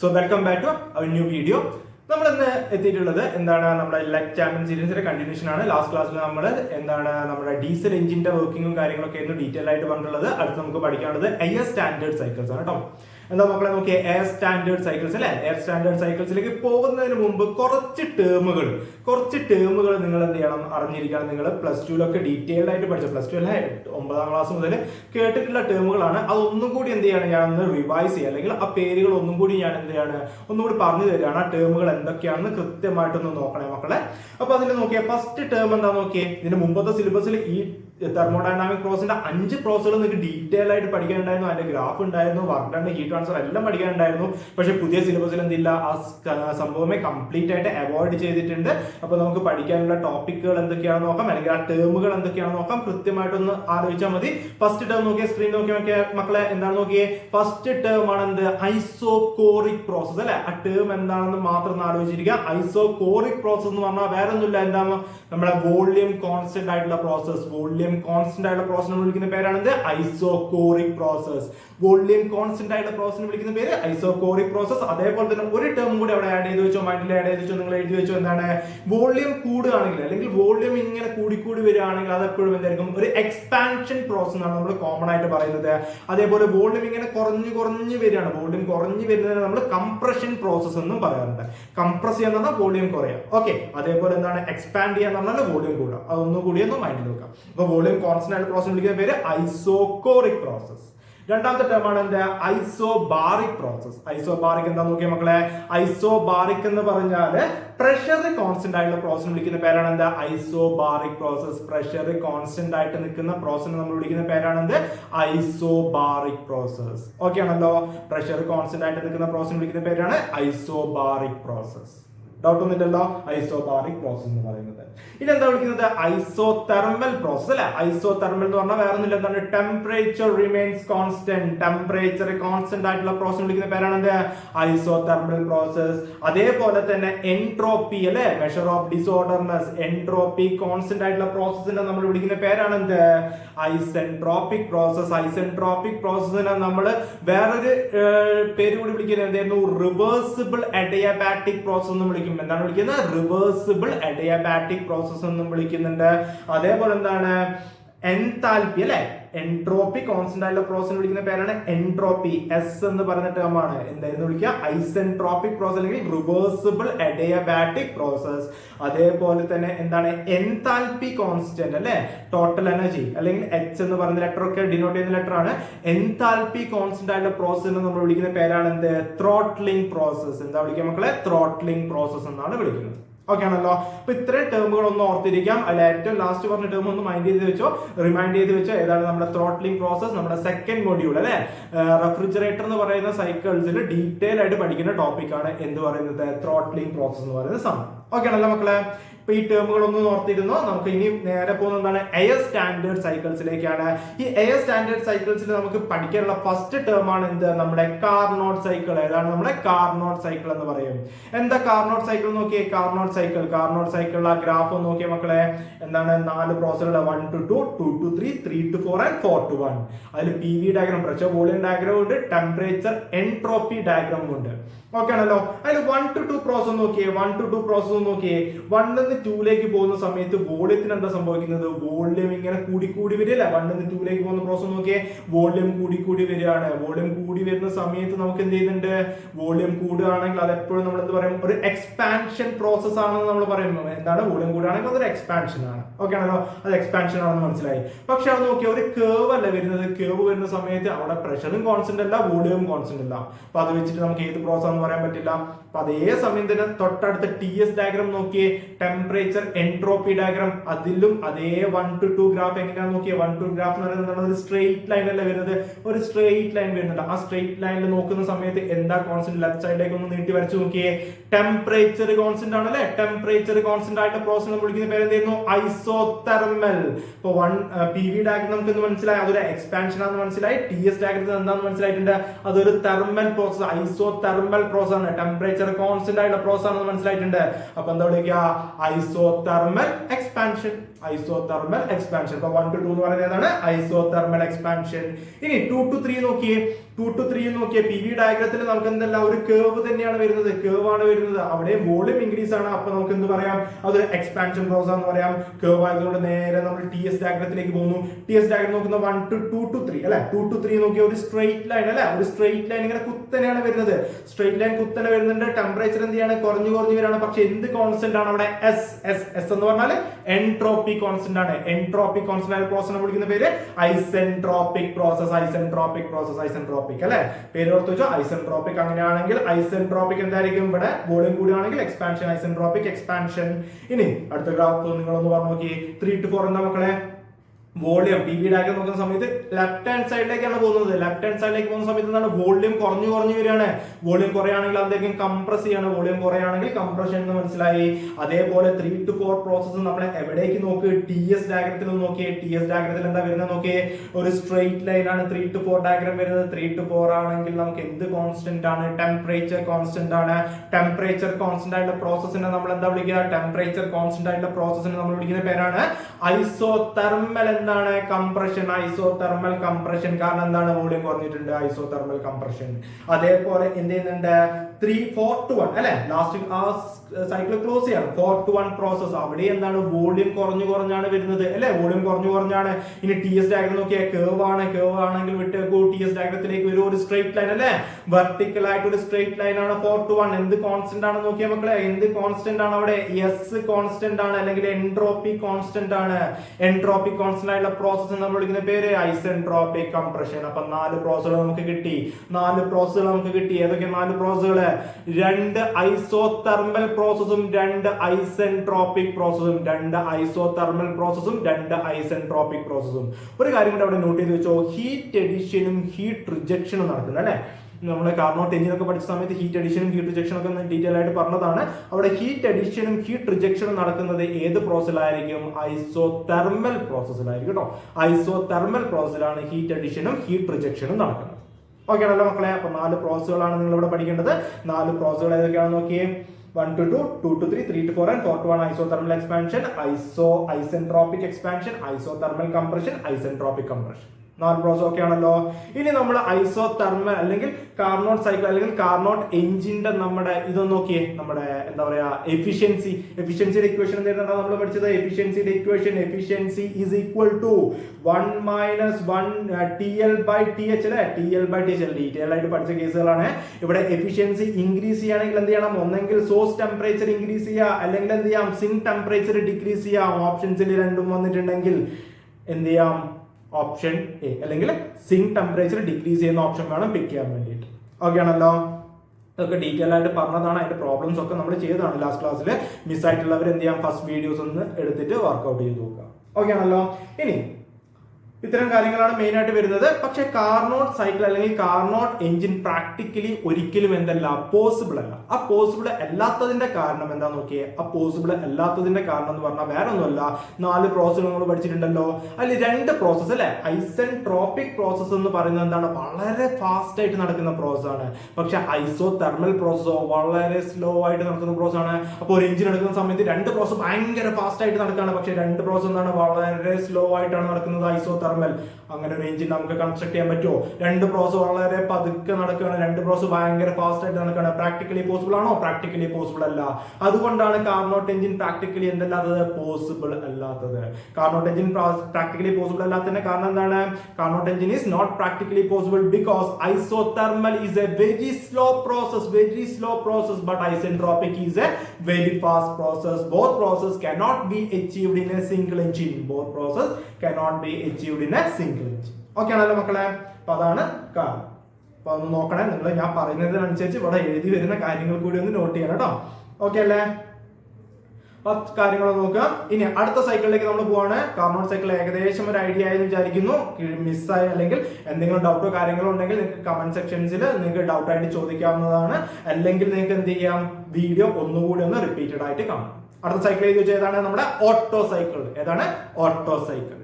So welcome back to our new video നമ്മൾ ഇന്ന് എത്തിയിട്ടുള്ളത് എന്താണ് നമ്മുടെ ലെക് ചാമ്പ്യൻ സീരീസിന്റെ കണ്ടിന്യൂഷൻ ആണ്. ലാസ്റ്റ് ക്ലാസ്സിൽ നമ്മൾ എന്താണ് നമ്മുടെ ഡീസൽ എഞ്ചിന്റെ വർക്കിങ്ങും കാര്യങ്ങളൊക്കെ ആയിരുന്നു ഡീറ്റെയിൽ ആയിട്ട് പറഞ്ഞിട്ടുള്ളത്. അടുത്ത് നമുക്ക് പഠിക്കാനുള്ളത് ഐ എസ് സ്റ്റാൻഡേർഡ് സൈക്കിൾസ് ആണ് കേട്ടോ എന്താ മക്കളെ നോക്കിയ എയർ സ്റ്റാൻഡേർഡ് സൈക്കിൾസ് അല്ലെ? എയർ സ്റ്റാൻഡേർഡ് സൈക്കിൾസിലേക്ക് പോകുന്നതിന് മുമ്പ് കുറച്ച് ടേമുകൾ കുറച്ച് ടേമുകൾ നിങ്ങൾ എന്ത് ചെയ്യണം അറിഞ്ഞിരിക്കണം. നിങ്ങൾ പ്ലസ് ടുവിലൊക്കെ ഡീറ്റെയിൽഡ് ആയിട്ട് പഠിച്ച? പ്ലസ് ടു അല്ലെ ഒമ്പതാം ക്ലാസ് മുതൽ കേട്ടിട്ടുള്ള ടേമുകളാണ് അതൊന്നും കൂടി എന്ത് ചെയ്യണം? ഞാൻ ഒന്ന് റിവൈസ് ചെയ്യുക അല്ലെങ്കിൽ ആ പേരുകൾ ഒന്നും കൂടി ഞാൻ എന്ത് ചെയ്യാണ്? ഒന്നുകൂടി പറഞ്ഞു തരികയാണ്. ആ ടേമുകൾ എന്തൊക്കെയാണെന്ന് കൃത്യമായിട്ടൊന്ന് നോക്കണേ മക്കളെ. അപ്പൊ അതിൽ നോക്കിയാൽ ഫസ്റ്റ് ടേം എന്താ നോക്കിയേ? ഇതിന് മുമ്പത്തെ സിലബസിൽ ഈ തെർമോഡൈനാമിക് പ്രോസിന്റെ അഞ്ച് പ്രോസുകൾ നിങ്ങൾക്ക് ഡീറ്റെയിൽ ആയിട്ട് പഠിക്കാനുണ്ടായിരുന്നു. അതിന്റെ ഗ്രാഫ് ഉണ്ടായിരുന്നു വർക്ക് ഡൺ ഹീറ്റ് ട്രാൻസ്ഫർ എല്ലാം പഠിക്കാനുണ്ടായിരുന്നു. പക്ഷെ പുതിയ സിലബസിൽ എന്തില്ല ആ സംഭവമേ കംപ്ലീറ്റ് ആയിട്ട് അവോയ്ഡ് ചെയ്തിട്ടുണ്ട്. അപ്പൊ നമുക്ക് പഠിക്കാനുള്ള ടോപ്പിക്കുകൾ എന്തൊക്കെയാണെന്ന് നോക്കാം അല്ലെങ്കിൽ ആ ടേമുകൾ എന്തൊക്കെയാണെന്ന് നോക്കാം. കൃത്യമായിട്ടൊന്ന് ആലോചിച്ചാൽ മതി. ഫസ്റ്റ് ടേം നോക്കിയ സ്ക്രീൻ നോക്കി നോക്കിയ മക്കളെ എന്താണ് നോക്കിയേ? ഫസ്റ്റ് ടേം ആണ് എന്ത്? ഐസോകോറിക് പ്രോസസ് അല്ലെ? ആ ടേം എന്താണെന്ന് മാത്രം ഒന്ന് ആലോചിച്ചിരിക്കുക. ഐസോകോറിക് പ്രോസസ് എന്ന് പറഞ്ഞാൽ വേറെ ഒന്നുമില്ല എന്താണ്? നമ്മുടെ വോളിയം കോൺസ്റ്റന്റ് ആയിട്ടുള്ള പ്രോസസ് വോള്യം കോൺസ്റ്റന്റ് ആയിട്ടുള്ള പ്രോസസ് നമ്മൾ വിളിക്കുന്ന പേരാണെന്ത് ഐസോകോറിക് പ്രോസസ് വോളിയം കോൺസ്റ്റന്റ് ആയിട്ടുള്ള പ്രോസസ് വിളിക്കുന്ന പേര് ഐസോകോറിക് പ്രോസസ് അതേപോലെ തന്നെ ഒരു ടേം കൂടി അവിടെ ആഡ് ചെയ്ത് വെച്ചോ മൈൻഡിൽ ആഡ് ചെയ്ത് വെച്ചോ നിങ്ങൾ എഴുതി വെച്ചോ എന്താണ്? വോളിയം കൂടുകയാണെങ്കിൽ അല്ലെങ്കിൽ വോളിയം ഇങ്ങനെ കൂടിക്കൂടി വരികയാണെങ്കിൽ അത് എപ്പോഴും എന്തായിരിക്കും? ഒരു എക്സ്പാൻഷൻ പ്രോസസ് എന്നാണ് നമ്മൾ കോമൺ ആയിട്ട് പറയുന്നത്. അതേപോലെ വോളിയം ഇങ്ങനെ കുറഞ്ഞു കുറഞ്ഞു വരികയാണ്. വോളിയം കുറഞ്ഞു വരുന്നതിന് നമ്മൾ കംപ്രഷൻ പ്രോസസ് എന്നും പറയാറുണ്ട്. കംപ്രസ് ചെയ്യാന്ന് പറഞ്ഞാൽ വോളിയം കുറയാം ഓക്കെ അതേപോലെ എന്താണ്? എക്സ്പാൻഡ് ചെയ്യാന്ന് പറഞ്ഞാൽ വോളിയം കൂടാം അതൊന്നും കൂടി ഒന്ന് മൈൻഡിൽ വെക്കാം. അപ്പൊ വോള്യം കോൺസ്റ്റന്റ് ആയിട്ട് പ്രോസസ് വിളിക്കുന്ന പേര് ഐസോകോറിക് പ്രോസസ് രണ്ടാമത്തെ ടേം ആണ് എന്താ? ഐസോബാറിക് പ്രോസസ് ഐസോബാറിക് എന്താ നോക്കിയ മക്കളെ? ഐസോബാറിക് എന്ന് പറഞ്ഞാൽ പ്രഷർ കോൺസ്റ്റന്റ് ആയിട്ടുള്ള പ്രോസസ് വിളിക്കുന്ന പേരാണ് എന്താ? ഐസോബാറിക് പ്രോസസ് പ്രഷർ കോൺസ്റ്റന്റ് ആയിട്ട് നിൽക്കുന്ന പ്രോസസ് നമ്മൾ വിളിക്കുന്ന പേരാണ് എന്ത്? ഐസോബാറിക് പ്രോസസ് ഓക്കെ ആണല്ലോ? പ്രഷർ കോൺസ്റ്റന്റ് ആയിട്ട് നിൽക്കുന്ന പ്രോസസ് വിളിക്കുന്ന പേരാണ് ഐസോബാറിക് പ്രോസസ് ഡൗട്ട് ഒന്നുമില്ലല്ലോ. ഐസോബാറിക് പ്രോസസ് എന്ന് പറയുന്നത്. ഇനി എന്താ വിളിക്കുന്നത്? ഐസോ തെർമൽ പ്രോസസ് അല്ലെ? ഐസോ തെർമൽ എന്ന് പറഞ്ഞാൽ വേറെ ഒന്നുമില്ല എന്താണ്? Temperature remains constant temperature constant ആയിട്ടുള്ള പ്രോസസ് വിളിക്കുന്ന പേരാണ് എന്ത്? ഐസോ തെർമൽ പ്രോസസ് അതേപോലെ തന്നെ എൻട്രോപ്പി അല്ലെ? Measure of disorderness entropy constant ആയിട്ടുള്ള പ്രോസസ്സിനെ നമ്മൾ വിളിക്കുന്ന പേരാണ് എന്ത്? ഐസെൻട്രോപ്പിക് പ്രോസസ് ഐസെൻട്രോപ്പിക് പ്രോസസ്സിനെ നമ്മൾ വേറൊരു പേര് കൂടി വിളിക്കുന്നത് എന്തായിരുന്നു റിവേഴ്സിബിൾ അഡിയാബാറ്റിക് പ്രോസസ് എന്ന് വിളിക്കും. എന്താണ് വിളിക്കുന്നത്? റിവേഴ്സിബിൾ അഡിയാബാറ്റിക് പ്രോസസ് എന്നും വിളിക്കുന്നുണ്ട്. അതേപോലെ എന്താണ്? എൻതാൽപ്പി അല്ലെ? എൻട്രോപ്പി കോൺസ്റ്റന്റ് ആയിട്ടുള്ള പ്രോസസ് വിളിക്കുന്ന പേരാണ് എൻട്രോപ്പി എസ് എന്ന് പറഞ്ഞിട്ട് ആണ്. എന്തായിരുന്നു വിളിക്കുക? ഐസെൻട്രോപ്പിക് പ്രോസസ് അല്ലെങ്കിൽ റിവേഴ്സിബിൾ അഡിയബാറ്റിക് പ്രോസസ് അതേപോലെ തന്നെ എന്താണ്? എൻതാൽപി കോൺസ്റ്റന്റ് അല്ലെ? ടോട്ടൽ എനർജി അല്ലെങ്കിൽ എച്ച് എന്ന് പറയുന്ന ലെറ്റർ ഒക്കെ ഡിനോട്ട് ചെയ്യുന്ന ലെറ്റർ ആണ്. എൻതാൽപി കോൺസ്റ്റന്റ് ആയിട്ടുള്ള പ്രോസസ് നമ്മൾ വിളിക്കുന്ന പേരാണ് എന്ത്? ത്രോട്ട്ലിംഗ് പ്രോസസ് എന്താ വിളിക്കുക മക്കളെ? ത്രോട്ട്ലിംഗ് പ്രോസസ് എന്നാണ് വിളിക്കുന്നത്. ഓക്കെ ആണല്ലോ അപ്പൊ ഇത്രയും ഒന്ന് ഓർത്തിരിക്കാം. അല്ല ഏറ്റവും ലാസ്റ്റ് പറഞ്ഞ ടേം ഒന്ന് മൈൻഡ് ചെയ്ത് വെച്ചോ. റിമൈൻഡ് ചെയ്ത് വെച്ചോ ഏതാണ് നമ്മുടെ ത്രോട്ട്ലിംഗ് പ്രോസസ് നമ്മുടെ സെക്കൻഡ് മൊഡ്യൂൾ അല്ലെ? റെഫ്രിജറേറ്റർ എന്ന് പറയുന്ന സൈക്കിൾസിൽ ഡീറ്റെയിൽ ആയിട്ട് പഠിക്കുന്ന ടോപ്പിക്കാണ് എന്ത് പറയുന്നത്? ത്രോട്ട്ലിംഗ് പ്രോസസ് എന്ന് പറയുന്ന സംഭവം ഓക്കെ ആണല്ലോ മക്കളെ? ഇപ്പൊ ഈ ടേമുകളൊന്നും ഓർത്തിരുന്നു? നമുക്ക് ഇനി നേരെ പോകുന്ന എന്താണ്? എയർ സ്റ്റാൻഡേർഡ് സൈക്കിൾസിലേക്കാണ് ഈ എയർ സ്റ്റാൻഡേർഡ് സൈക്കിൾസിൽ നമുക്ക് പഠിക്കാനുള്ള ഫസ്റ്റ് ടേം ആണ് എന്ത്? നമ്മുടെ കാർനോട്ട് സൈക്കിൾ ഏതാണ് നമ്മുടെ? കാർനോട്ട് സൈക്കിൾ എന്ന് പറയും. എന്താ കാർനോട്ട് സൈക്കിൾ നോക്കിയേ? കാർനോട്ട് സൈക്കിൾ കാർനോട്ട് സൈക്കിളിലെ ഗ്രാഫ് ഗ്രാഫ് നോക്കിയേ മക്കളെ. എന്താണ്? നാല് പ്രോസസ്സുകൾ one to two two to three three to four and four to one അതിൽ P V diagram pressure volume diagram ഉണ്ട്. ടെമ്പറേച്ചർ എൻട്രോപ്പി ഡയഗ്രാം ഉണ്ട്. ഓക്കെ ആണല്ലോ. അതിൽ വൺ ടു ടു പ്രോസസ് നോക്കിയേ. വൺ ടു ടു പ്രോസസ് നോക്കിയേ. വണ്ണിൽ നിന്ന് ടൂലേക്ക് പോകുന്ന സമയത്ത് വോളിയത്തിന് എന്താ സംഭവിക്കുന്നത്? വോളിയം ഇങ്ങനെ കൂടിക്കൂടി കൂടി വരില്ല വണ്ണിൽ നിന്ന് ടൂലേക്ക് പോകുന്ന പ്രോസസ് നോക്കിയേ. വോളിയം കൂടിക്കൂടി കൂടി വരികയാണ്. വോളിയം കൂടി വരുന്ന സമയത്ത് നമുക്ക് എന്ത് ചെയ്യുന്നുണ്ട്? വോളിയം കൂടുകയാണെങ്കിൽ അത് എപ്പോഴും നമ്മൾ എന്ത് പറയും? ഒരു എക്സ്പാൻഷൻ പ്രോസസ് ആണെന്ന് നമ്മൾ പറയും. എന്താണ്? വോളിയം കൂടുകയാണെങ്കിൽ അതൊരു എക്സ്പാൻഷൻ ആണ്. ഓക്കെ ആണല്ലോ? അത് എക്സ്പാൻഷൻ ആണെന്ന് മനസ്സിലായി. പക്ഷെ അത് നോക്കിയാൽ ഒരു കേവ് അല്ല വരുന്നത്? കേവ് വരുന്ന സമയത്ത് അവിടെ പ്രഷറും കോൺസ്റ്റന്റ് അല്ല വോളിയം കോൺസ്റ്റന്റ് അല്ല. അപ്പൊ അത് വെച്ചിട്ട് നമുക്ക് ഏത് പ്രോസസ് ആണെന്ന് പറയാൻ പറ്റില്ല. അപ്പൊ അതേ സമയം തന്നെ തൊട്ടടുത്ത ടി എസ് ഡയഗ്രാം നോക്കിയേ ടെമ്പറേച്ചർ എൻട്രോപ്പി ഡയഗ്രാം അതിലും അതേ വൺ ടു ടു ഗ്രാഫ് എങ്ങനെയാണെന്ന് നോക്കിയേ? വൺ ടു ഗ്രാഫ് എന്ന് പറയുന്നത്? ഒരു സ്ട്രെയിറ്റ് ലൈൻ അല്ലേ വരുന്നത്? ഒരു സ്ട്രെയിറ്റ് ലൈൻ വരുന്നുണ്ട്. ആ സ്ട്രെയിറ്റ് ലൈനിൽ നോക്കുന്ന സമയത്ത് എന്താ കോൺസ്റ്റന്റ് ലെഫ്റ്റ് സൈഡിലേക്ക് ഒന്ന് നീട്ടി വരച്ച് നോക്കിയേ. ടെമ്പറേച്ചർ കോൺസ്റ്റന്റ് ആണ് അല്ലെ? ടെമ്പറേച്ചർ കോൺസ്റ്റന്റ് ആയിട്ട് പ്രോസസ് നമ്മൾ വിളിക്കുന്ന പേര് എന്തായിരുന്നു ഐസോതെർമൽ ഇപ്പൊ വൺ പി വി ഡയഗ്രം നമുക്ക് മനസ്സിലായി. അതൊരു എക്സ്പാൻഷൻ ആണെന്ന് മനസ്സിലായി. ടി എസ് ഡയഗ്രത്തിൽ എന്താണെന്ന് മനസ്സിലായിട്ടുണ്ട്? അതൊരു thermal process isothermal process ആണ്. ടെമ്പറേച്ചർ കോൺസ്റ്റന്റ് ആയിട്ടുള്ള പ്രോസസ് ആണെന്ന് മനസ്സിലായിട്ടുണ്ട്. അപ്പൊ എന്താ വിളിക്കുക? Isothermal expansion isothermal expansion ഇപ്പൊ വൺ ടു ടു എന്ന് പറയുന്നത് ഏതാണ്? ഐസോതെർമൽ എക്സ്പാൻഷൻ ഇനി ടു ടു ത്രീ നോക്കിയേ. ടു ടു ത്രീ നോക്കിയേ. പി വി ഡയഗ്രത്തിൽ നമുക്ക് എന്തല്ല ഒരു കേവ് തന്നെയാണ് വരുന്നത്. കേവ് ആണ് വരുന്നത്. അവിടെ വോളിയം ഇൻക്രീസ് ആണ്. അപ്പൊ നമുക്ക് എന്ത് പറയാം? അത് എക്സ്പാൻഷൻ പ്രോസസ് എന്ന് പറയാം. കേവ് ആയതുകൊണ്ട് നേരെ നമ്മൾ ടി എസ് ഡയഗ്രത്തിലേക്ക് പോകുന്നു. ടി എസ് ഡയഗ്രം നോക്കുന്ന one to two to three അല്ലെ? ടു ടു ത്രീ നോക്കിയ ഒരു സ്ട്രെയിറ്റ് ലൈൻ അല്ലെ? ഒരു സ്ട്രെയിറ്റ് ലൈൻ ഇങ്ങനെ കുത്തനെയാണ് വരുന്നത്. സ്ട്രെയിറ്റ് ലൈൻ കുത്തനെ വരുന്നുണ്ട്. ടെമ്പറേച്ചർ എന്ത് ചെയ്യാണ്? കുറഞ്ഞു കുറഞ്ഞു വരാണ്. പക്ഷെ എന്ത് കോൺസ്റ്റന്റ് ആണ് അവിടെ? എസ് എസ് എസ് എന്ന് പറഞ്ഞാൽ എൻട്രോപ്പി കോൺസ്റ്റന്റ് ആണ്. എൻട്രോപ്പി കോൺസ്റ്റന്റ് ആയ പ്രോസസ് വിളിക്കുന്ന പേര് isentropic process isentropic process isentropic അല്ലെ? പേര് ഓർത്ത് വെച്ചോ ഐസെൻട്രോപ്പിക് അങ്ങനെയാണെങ്കിൽ ഐസെൻട്രോപ്പിക് എന്തായിരിക്കും? ഇവിടെ വോളിയം കൂടിയാണെങ്കിൽ എക്സ്പാൻഷൻ ഐസെൻട്രോപ്പിക് എക്സ്പാൻഷൻ ഇനി അടുത്ത ഗ്രാഫ് നിങ്ങളൊന്ന് പറഞ്ഞു നോക്കി. ത്രീ ടു ഫോർ എന്താ മക്കളെ? വോളിയം പി വി ഡയഗ്രം നോക്കുന്ന സമയത്ത് ലെഫ്റ്റ് ഹാൻഡ് സൈഡിലേക്കാണ് പോകുന്നത്. ലെഫ്റ്റ് ഹാൻഡ് സൈഡിലേക്ക് പോകുന്ന സമയത്ത് എന്താണ്? വോളിയം കുറഞ്ഞു കുറഞ്ഞു വരികയാണ്. വോളിയം കുറയാണെങ്കിൽ അതിലേക്കും കംപ്രസ് ചെയ്യാണ്. വോളിയം കുറയാണെങ്കിൽ കംപ്രഷൻ എന്ന് മനസ്സിലായി. അതേപോലെ ത്രീ ടു ഫോർ പ്രോസസ്സ് നമ്മൾ എവിടേക്ക് നോക്ക്? ടി എസ് ഡയഗ്രത്തിൽ നോക്കിയേ ടി എസ് ഡയഗ്രത്തിൽ എന്താ വരുന്നത് നോക്കിയേ ഒരു സ്ട്രെയിറ്റ് ലൈൻ ആണ് ത്രീ ടു ഫോർ ഡയഗ്രം വരുന്നത്. ത്രീ ടു ഫോർ ആണെങ്കിൽ നമുക്ക് എന്ത് കോൺസ്റ്റന്റ് ആണ്? ടെമ്പറേച്ചർ കോൺസ്റ്റന്റ് ആണ്. ടെമ്പറേച്ചർ കോൺസ്റ്റന്റ് ആയിട്ടുള്ള പ്രോസസ്സിനെ നമ്മൾ എന്താ വിളിക്കുക? ടെമ്പറേച്ചർ കോൺസ്റ്റന്റ് ആയിട്ടുള്ള പ്രോസസ്സിനെ നമ്മൾ വിളിക്കുന്ന പേരാണ് ഐസോതെർമൽ എന്താണ് കംപ്രഷൻ ഐസോതെർമൽ കംപ്രഷൻ കാരണം എന്താണ്? വോളിയം കുറഞ്ഞിട്ടുണ്ട്. ഐസോതെർമൽ കംപ്രഷൻ അതേപോലെ എന്ത് ചെയ്യുന്നുണ്ട്? ത്രീ ഫോർ ടു വൺ അല്ലെ? ലാസ്റ്റ് ആ സൈക്കിൾ ക്ലോസ് ചെയ്യണം. ഫോർ ടു വൺ പ്രോസസ് അവിടെ എന്താണ്? വോളിയം കുറഞ്ഞു കുറഞ്ഞാണ് വരുന്നത്. അല്ലെ? വോളിയം കുറഞ്ഞു കുറഞ്ഞാണ്. ഇനി ടി എസ് ഡയഗ്രം നോക്കിയാൽ കേവ് ആണ്. കേവ് ആണെങ്കിൽ വിട്ട് ടി എസ് ഡയഗ്രത്തിലേക്ക് വരും. ഒരു സ്ട്രേറ്റ് ലൈൻ അല്ലെ? വെർട്ടിക്കൽ ആയിട്ട് ഒരു സ്ട്രേറ്റ് ലൈൻ ആണ്. ഫോർ ടു വൺ എന്ത് കോൺസ്റ്റന്റ് ആണ് നോക്കിയാൽ മക്കളെ? എന്ത് കോൺസ്റ്റന്റ് ആണ് അവിടെ? എസ് കോൺസ്റ്റന്റ് ആണ്. അല്ലെങ്കിൽ എൻട്രോപ്പി കോൺസ്റ്റന്റ് ആണ്. എൻട്രോപ്പി കോൺസ്റ്റന്റ് ആയിട്ടുള്ള പ്രോസസ് നമ്മൾ വിളിക്കുന്ന പേര് ഐസെൻട്രോപിക് കംപ്രഷൻ അപ്പൊ നാല് പ്രോസസ്സുകൾ നമുക്ക് കിട്ടി. നാല് പ്രോസസ്സുകൾ നമുക്ക് കിട്ടി. ഏതൊക്കെ നാല് പ്രോസസ്സുകൾ രണ്ട് ഐസോതെർമൽ പ്രോസസ്സും രണ്ട് ഐസെൻട്രോപിക് പ്രോസസ്സും രണ്ട് ഐസോതെർമൽ പ്രോസസ്സും രണ്ട് ഐസെൻട്രോപിക് പ്രോസസ്സും ഒരു കാര്യം കൂടെ അവിടെ നോട്ട് ചെയ്ത് വെച്ചോ ഹീറ്റ് എഡിഷനും ഹീറ്റ് റിജക്ഷനും നടക്കുന്നത് അല്ലെ? നമ്മൾ കാർണോട്ട് എഞ്ചിൻ ഒക്കെ പഠിച്ച സമയത്ത് ഹീറ്റ് അഡിഷനും ഹീറ്റ് റിജക്ഷനും ഒക്കെ ഡീറ്റെയിൽ ആയിട്ട് പറഞ്ഞതാണ്. അവിടെ ഹീറ്റ് അഡിഷനും ഹീറ്റ് റിജക്ഷനും നടക്കുന്നത് ഏത് പ്രോസസ്സിലായിരിക്കും ഐസോ തെർമൽ പ്രോസസ്സിലായിരിക്കും കേട്ടോ ഐസോ തെർമൽ പ്രോസസ്സിലാണ് ഹീറ്റ് അഡിഷനും ഹീറ്റ് റിജക്ഷനും നടക്കുന്നത്. ഓക്കെ ആണല്ലോ മക്കളെ അപ്പൊ നാല് പ്രോസസ്സുകളാണ് നിങ്ങൾ ഇവിടെ പഠിക്കേണ്ടത്. നാല് പ്രോസസ്സുകൾ ഏതൊക്കെയാണെന്ന് നോക്കിയേ. 1 to 2, 2 to 3, 3 to 4 and 4 to 1 isothermal expansion, iso isentropic expansion, isothermal compression, isentropic compression. നാല് ഒക്കെ ആണല്ലോ ഇനി നമ്മൾ ഐസോ തെർമൽ അല്ലെങ്കിൽ കാർനോട്ട് സൈക്കിൾ അല്ലെങ്കിൽ കാർനോട്ട് എഞ്ചിന്റെ നമ്മുടെ ഇതൊന്ന് നോക്കിയേ. നമ്മുടെ എന്താ പറയാ എഫിഷ്യൻസി എഫിഷ്യൻസിയുടെ ഇക്വേഷൻ എന്തായിരുന്നു നമ്മൾ പഠിച്ചത്. എഫിഷ്യൻസിയുടെ equation efficiency is equal to one minus one T L by T H അല്ലെ? T L by T H detail ആയിട്ട് പഠിച്ച കേസുകളാണ്. ഇവിടെ എഫിഷ്യൻസി ഇൻക്രീസ് ചെയ്യുകയാണെങ്കിൽ എന്ത് ചെയ്യണം? ഒന്നെങ്കിൽ സോഴ്സ് ടെമ്പറേച്ചർ ഇൻക്രീസ് ചെയ്യുക. അല്ലെങ്കിൽ എന്ത് ചെയ്യാം? സിങ്ക് ടെമ്പറേച്ചർ ഡിക്രീസ് ചെയ്യാം ഓപ്ഷൻസിൽ രണ്ടും വന്നിട്ടുണ്ടെങ്കിൽ എന്ത് ചെയ്യാം? ഓപ്ഷൻ എ അല്ലെങ്കിൽ സിങ്ക് ടെമ്പറേച്ചർ ഡിക്രീസ് ചെയ്യുന്ന ഓപ്ഷൻ വേണം പിക്ക് ചെയ്യാൻ വേണ്ടിയിട്ട്. ഓക്കെ ആണല്ലോ? ഇതൊക്കെ ഡീറ്റെയിൽ ആയിട്ട് പറഞ്ഞതാണ്. അതിന്റെ പ്രോബ്ലംസ് ഒക്കെ നമ്മൾ ചെയ്തതാണ് ലാസ്റ്റ് ക്ലാസ്സിൽ മിസ് ആയിട്ടുള്ളവർ എന്ത് ചെയ്യാം? ഫസ്റ്റ് വീഡിയോസ് ഒന്ന് എടുത്തിട്ട് വർക്ക്ഔട്ട് ചെയ്ത് നോക്കുക. ഓക്കെ ആണല്ലോ? ഇനി ഇത്തരം കാര്യങ്ങളാണ് മെയിൻ ആയിട്ട് വരുന്നത്. പക്ഷെ കാർനോട്ട് സൈക്കിൾ അല്ലെങ്കിൽ കാർനോട്ട് എഞ്ചിൻ പ്രാക്ടിക്കലി ഒരിക്കലും എന്തല്ല പോസിബിൾ അല്ല. ആ പോസിബിൾ അല്ലാത്തതിന്റെ കാരണം എന്താ നോക്കിയേ. ആ പോസിബിൾ അല്ലാത്തതിന്റെ കാരണം എന്ന് പറഞ്ഞാൽ വേറെ ഒന്നുമല്ല നാല് പ്രോസസ് നമ്മൾ പഠിച്ചിട്ടുണ്ടല്ലോ. അതിൽ രണ്ട് പ്രോസസ്സ് അല്ലെ? ഐസൻ ട്രോപ്പിക് പ്രോസസ്സ് എന്ന് പറയുന്നത് എന്താണ്? വളരെ ഫാസ്റ്റ് ആയിട്ട് നടക്കുന്ന പ്രോസസ് ആണ്. പക്ഷെ ഐസോ തെർമൽ പ്രോസസ്സോ വളരെ സ്ലോ ആയിട്ട് നടക്കുന്ന പ്രോസസ് ആണ്. അപ്പോൾ ഒരു എഞ്ചിൻ എടുക്കുന്ന സമയത്ത് രണ്ട് പ്രോസസ്സ് ഭയങ്കര ഫാസ്റ്റ് ആയിട്ട് നടക്കുകയാണ് പക്ഷെ രണ്ട് പ്രോസസ്സ് എന്താണ്? വളരെ സ്ലോ ആയിട്ടാണ് നടക്കുന്നത്. ഐസോ തെർമൽ അങ്ങനെ ഒരു എഞ്ചിൻ നമുക്ക് കൺസ്ട്രക്ട് ചെയ്യാൻ പറ്റുമോ? രണ്ട് പ്രോസസ് വളരെ പതുക്കെ നടക്കുകയാണ്. രണ്ട് പ്രോസസ് ഭയങ്കര ഫാസ്റ്റ് ആയിട്ട് നടക്കുകയാണ്. പ്രാക്ടിക്കലി പോസിബിൾ ആണോ? പ്രാക്ടിക്കലി പോസിബിൾ അല്ല. അതുകൊണ്ടാണ് കാർണോട്ട് എഞ്ചിൻ പ്രാക്ടിക്കലി എന്തല്ലാത്തത്? പോസിബിൾ അല്ലാത്തത്. കാർണോട്ട് എഞ്ചിൻ പ്രാക്ടിക്കലി പോസിബിൾ അല്ലാത്തതിന്റെ കാരണം എന്താണ്? Carnot engine is not practically possible because isothermal is a very slow process very slow process but isentropic is a very fast process both process cannot be achieved in a single engine both process cannot be achieved in a single engine okay ആണല്ലോ മക്കളെ? അപ്പൊ അതാണ് കാരണം അപ്പൊ ഒന്ന് നോക്കണേ. നിങ്ങൾ ഞാൻ പറയുന്നതിനനുസരിച്ച് ഇവിടെ എഴുതി വരുന്ന കാര്യങ്ങൾ കൂടി ഒന്ന് നോട്ട് ചെയ്യണം കേട്ടോ. ഓക്കെ അല്ലേ? കാര്യങ്ങൾ നോക്കുക. ഇനി അടുത്ത സൈക്കിളിലേക്ക് നമ്മൾ പോവാണ്. കാർണോട്ട് സൈക്കിൾ ഏകദേശം ഒരു ഐഡിയ ആയെന്ന് വിചാരിക്കുന്നു. മിസ്സായി അല്ലെങ്കിൽ എന്തെങ്കിലും ഡൗട്ടോ കാര്യങ്ങളോ ഉണ്ടെങ്കിൽ നിങ്ങൾക്ക് കമന്റ് സെക്ഷൻസിൽ നിങ്ങൾക്ക് ഡൗട്ട് ആയിട്ട് ചോദിക്കാവുന്നതാണ്. അല്ലെങ്കിൽ നിങ്ങൾക്ക് എന്ത് ചെയ്യാം? വീഡിയോ ഒന്നുകൂടി ഒന്ന് റിപ്പീറ്റഡ് ആയിട്ട് കാണാം. അടുത്ത സൈക്കിൾ എഴുതി വെച്ചാൽ ഏതാണ്? നമ്മുടെ ഓട്ടോ സൈക്കിൾ ഏതാണ്? Otto cycle